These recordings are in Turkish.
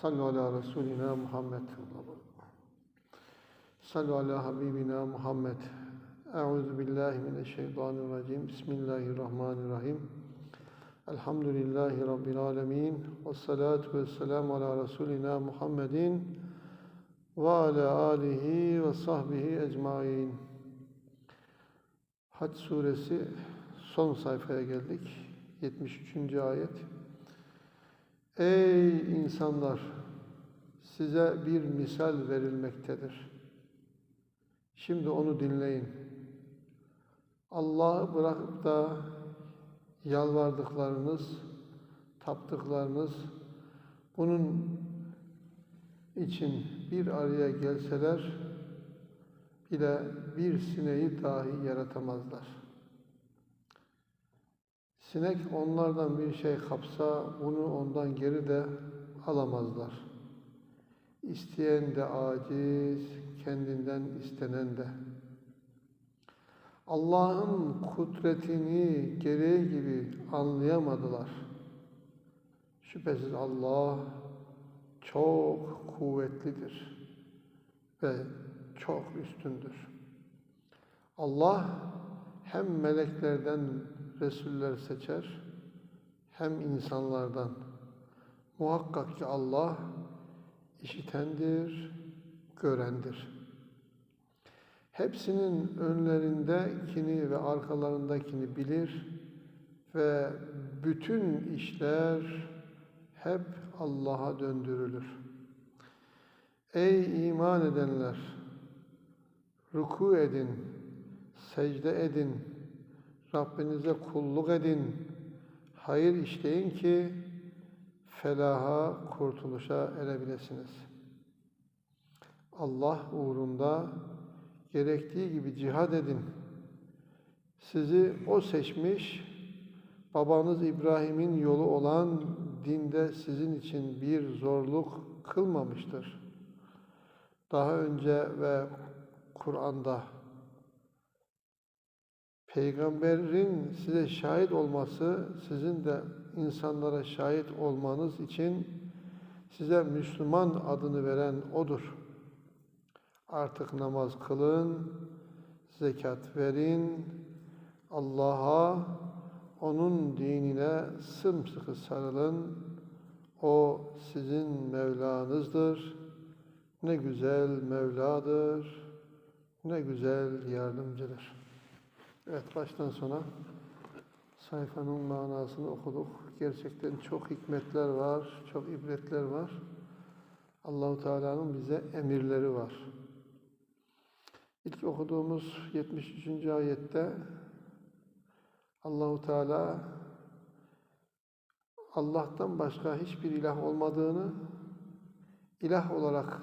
Sallu ala Resulina Muhammed. Sallu ala Habibina Muhammed. Euzu billahi mineşşeytanirracim. Bismillahirrahmanirrahim. Elhamdülillahi Rabbil alemin. Ve salatu ve selamu ala Resulina Muhammedin ve ala alihi ve sahbihi ecmain. Hac suresi son sayfaya geldik. 73. ayet. Ey insanlar! Size bir misal verilmektedir. Şimdi onu dinleyin. Allah'ı bırakıp da yalvardıklarınız, taptıklarınız, bunun için bir araya gelseler bile bir sineği dahi yaratamazlar. Sinek onlardan bir şey kapsa bunu ondan geri de alamazlar. İsteyen de aciz, kendinden istenen de. Allah'ın kudretini gereği gibi anlayamadılar. Şüphesiz Allah çok kuvvetlidir ve çok üstündür. Allah hem meleklerden Resuller seçer hem insanlardan. Muhakkak ki Allah işitendir, görendir. Hepsinin önlerindekini ve arkalarındakini bilir ve bütün işler hep Allah'a döndürülür. Ey iman edenler! Ruku edin, secde edin, Rabbinize kulluk edin, hayır işleyin ki felaha, kurtuluşa erebilesiniz. Allah uğrunda gerektiği gibi cihad edin. Sizi O seçmiş, babanız İbrahim'in yolu olan dinde sizin için bir zorluk kılmamıştır. Daha önce ve Kur'an'da Peygamberin size şahit olması, sizin de insanlara şahit olmanız için size Müslüman adını veren O'dur. Artık namaz kılın, zekat verin, Allah'a, O'nun dinine sımsıkı sarılın. O sizin Mevlanızdır. Ne güzel Mevladır, ne güzel yardımcıdır. Evet, baştan sona sayfanın manasını okuduk. Gerçekten çok hikmetler var, çok ibretler var. Allahu Teala'nın bize emirleri var. İlk okuduğumuz 73. ayette Allahu Teala Allah'tan başka hiçbir ilah olmadığını, ilah olarak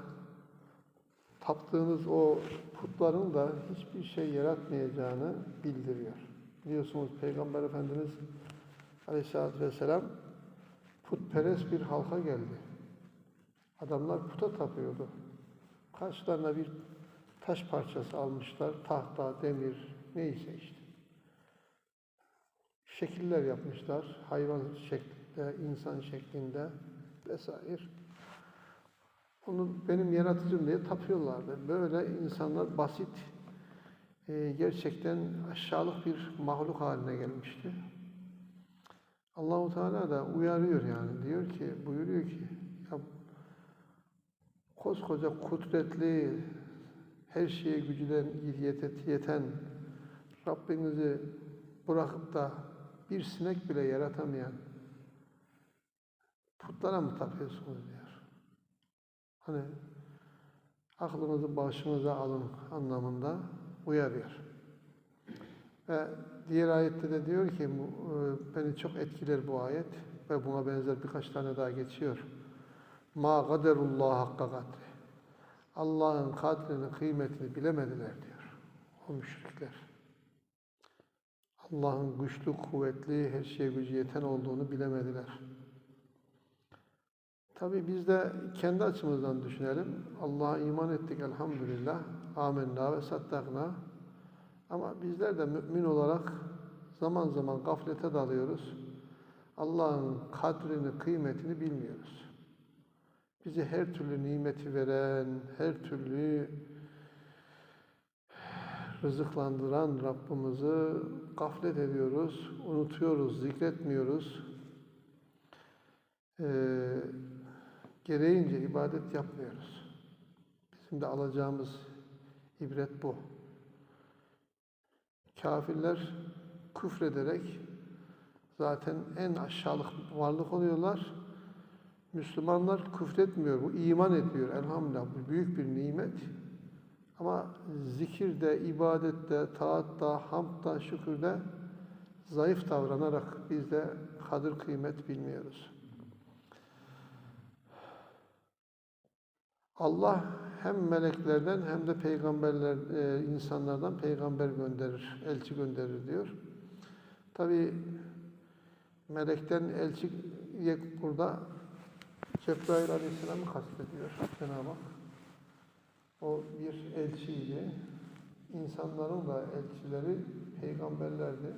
taptığınız o putların da hiçbir şey yaratmayacağını bildiriyor. Biliyorsunuz Peygamber Efendimiz Aleyhisselatü Vesselam putperest bir halka geldi. Adamlar puta tapıyordu. Karşılarına bir taş parçası almışlar. Tahta, demir, neyse işte. Şekiller yapmışlar. Hayvan şeklinde, insan şeklinde vesaire. Onu benim yaratıcım diye tapıyorlardı. Böyle insanlar basit, e, gerçekten aşağılık bir mahluk haline gelmişti. Allahu Teala da uyarıyor yani. Diyor ki, buyuruyor ki, ya koskoca kudretli, her şeye gücüden yeten Rabbinizi bırakıp da bir sinek bile yaratamayan putlara mı tapıyorsunuz diyor. Hani aklınızı başınıza alın anlamında uyarıyor. Ve diğer ayette de diyor ki e, beni çok etkiler bu ayet ve buna benzer birkaç tane daha geçiyor. Ma kaderullah hakka kadri. Allah'ın kadrini, kıymetini bilemediler diyor. O müşrikler. Allah'ın güçlü, kuvvetli, her şeye gücü yeten olduğunu bilemediler. Tabi biz de kendi açımızdan düşünelim. Allah'a iman ettik elhamdülillah. Amenna ve sattakna. Ama bizler de mümin olarak zaman zaman gaflete dalıyoruz. Allah'ın kadrini, kıymetini bilmiyoruz. bize her türlü nimeti veren, her türlü rızıklandıran Rabbimizi gaflet ediyoruz, unutuyoruz, zikretmiyoruz. Ee, gereğince ibadet yapmıyoruz. Bizim de alacağımız ibret bu. Kafirler küfrederek zaten en aşağılık varlık oluyorlar. Müslümanlar küfretmiyor, bu iman ediyor elhamdülillah. Bu büyük bir nimet. Ama zikirde, ibadette, taatta, hamdda, şükürde zayıf davranarak biz de kadir kıymet bilmiyoruz. Allah hem meleklerden hem de peygamberler, e, insanlardan peygamber gönderir, elçi gönderir diyor. Tabi melekten elçiye burada Cebrail Aleyhisselam'ı kastediyor Cenab-ı Hak. O bir elçiydi. İnsanların da elçileri peygamberlerdi.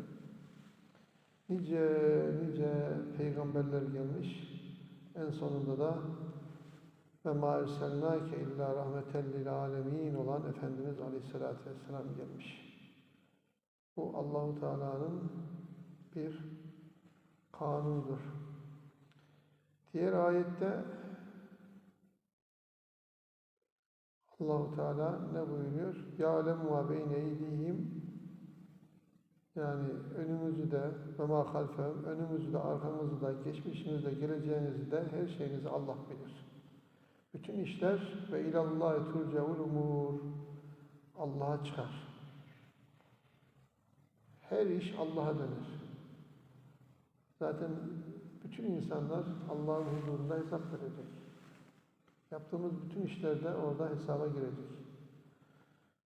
Nice nice peygamberler gelmiş. En sonunda da ve ma erselnâke illa rahmeten lil alemin olan Efendimiz Aleyhisselatü Vesselam gelmiş. Bu Allahu Teala'nın bir kanunudur. Diğer ayette Allahu Teala ne buyuruyor? Ya'lem ma beyne eydihim yani önümüzü de ve ma halfehum önümüzü de arkamızı da geçmişinizi de geleceğinizi de her şeyinizi Allah bilir. Bütün işler ve ilallahi turcaul umur Allah'a çıkar. Her iş Allah'a döner. Zaten bütün insanlar Allah'ın huzurunda hesap verecek. Yaptığımız bütün işlerde orada hesaba girecek.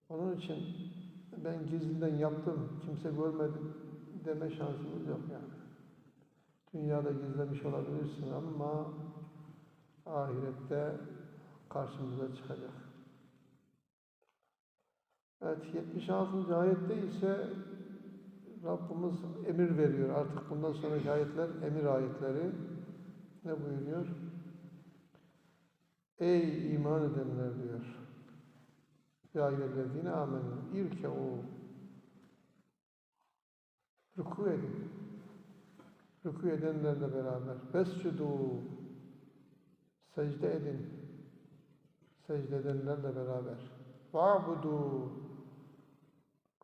Onun için ben gizliden yaptım, kimse görmedi deme şansımız yok yani. Dünyada gizlemiş olabilirsin ama ahirette karşımıza çıkacak. Evet 76. ayette ise Rabbimiz emir veriyor. Artık bundan sonraki ayetler emir ayetleri. Ne buyuruyor? Ey iman edenler diyor. Ya eyyühellezine amenü irke'u Ruku edin. Ruku edenlerle beraber. Vescudu Secde edin. Secde edenlerle beraber. Va'budu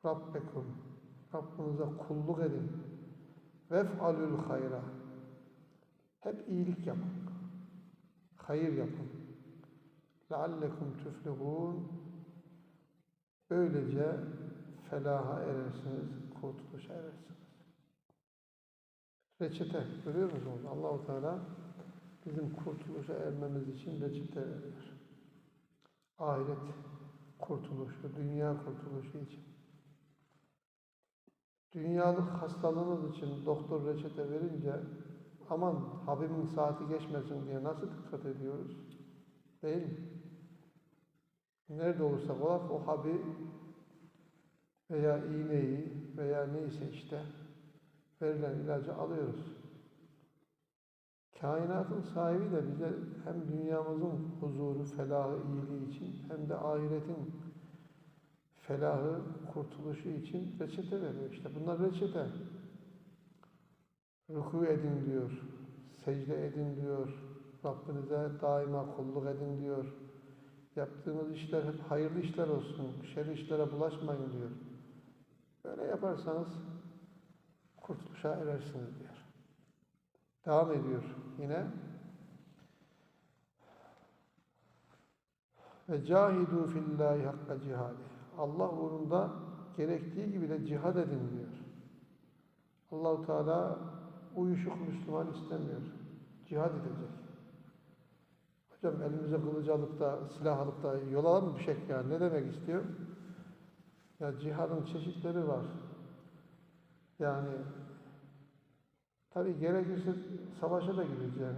Rabbekum. Rabbinize kulluk edin. Vef'alül hayra. Hep iyilik yapın. Hayır yapın. Leallekum tüflihun. Böylece felaha erersiniz, kurtuluşa erersiniz. Reçete görüyor musunuz? Allahu Teala bizim kurtuluşa ermemiz için reçete veriyor. Ahiret kurtuluşu, dünya kurtuluşu için. Dünyalık hastalığınız için doktor reçete verince aman Habibin saati geçmesin diye nasıl dikkat ediyoruz? Değil mi? Nerede olursak olalım o Habib veya iğneyi veya neyse işte verilen ilacı alıyoruz. Kainatın sahibi de bize hem dünyamızın huzuru, felahı, iyiliği için hem de ahiretin felahı, kurtuluşu için reçete veriyor. İşte bunlar reçete. Ruku edin diyor, secde edin diyor, Rabbinize daima kulluk edin diyor. Yaptığınız işler hep hayırlı işler olsun, şer işlere bulaşmayın diyor. Böyle yaparsanız kurtuluşa erersiniz diyor. Devam ediyor yine. Ve cahidu fillahi hakka cihadi. Allah uğrunda gerektiği gibi de cihad edin diyor. Allahu Teala uyuşuk Müslüman istemiyor. Cihad edecek. Hocam elimize kılıç alıp da silah alıp da yola mı düşecek yani ne demek istiyor? Ya cihadın çeşitleri var. Yani tabi gerekirse savaşa da gideceğim.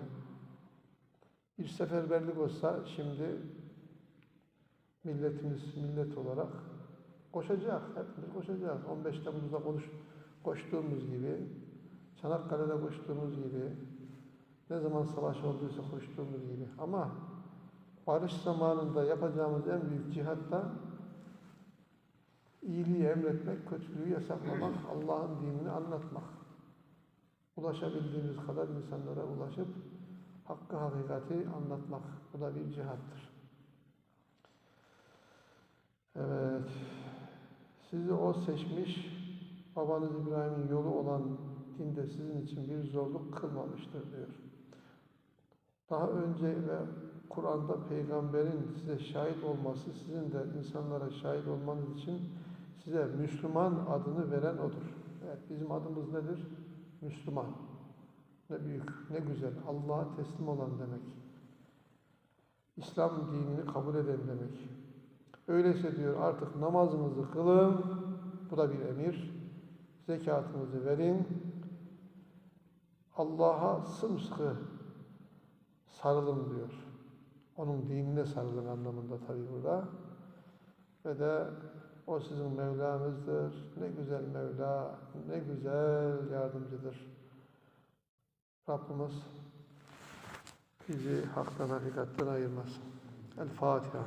Bir seferberlik olsa şimdi milletimiz millet olarak koşacak. Hepimiz koşacağız. 15 Temmuz'da konuş, koştuğumuz gibi, Çanakkale'de koştuğumuz gibi, ne zaman savaş olduysa koştuğumuz gibi. Ama barış zamanında yapacağımız en büyük cihat da iyiliği emretmek, kötülüğü yasaklamak, Allah'ın dinini anlatmak. Ulaşabildiğimiz kadar insanlara ulaşıp hakkı hakikati anlatmak. Bu da bir cihattır. Evet. Sizi o seçmiş, babanız İbrahim'in yolu olan dinde sizin için bir zorluk kılmamıştır diyor. Daha önce ve Kur'an'da peygamberin size şahit olması, sizin de insanlara şahit olmanız için size Müslüman adını veren odur. Evet, bizim adımız nedir? Müslüman. Ne büyük, ne güzel. Allah'a teslim olan demek. İslam dinini kabul eden demek. Öyleyse diyor artık namazınızı kılın. Bu da bir emir. Zekatınızı verin. Allah'a sımsıkı sarılın diyor. Onun dinine sarılın anlamında tabi burada. Ve de o sizin Mevlamızdır. Ne güzel Mevla, ne güzel yardımcıdır. Rabbimiz bizi haktan hakikatten ayırmasın. El Fatiha.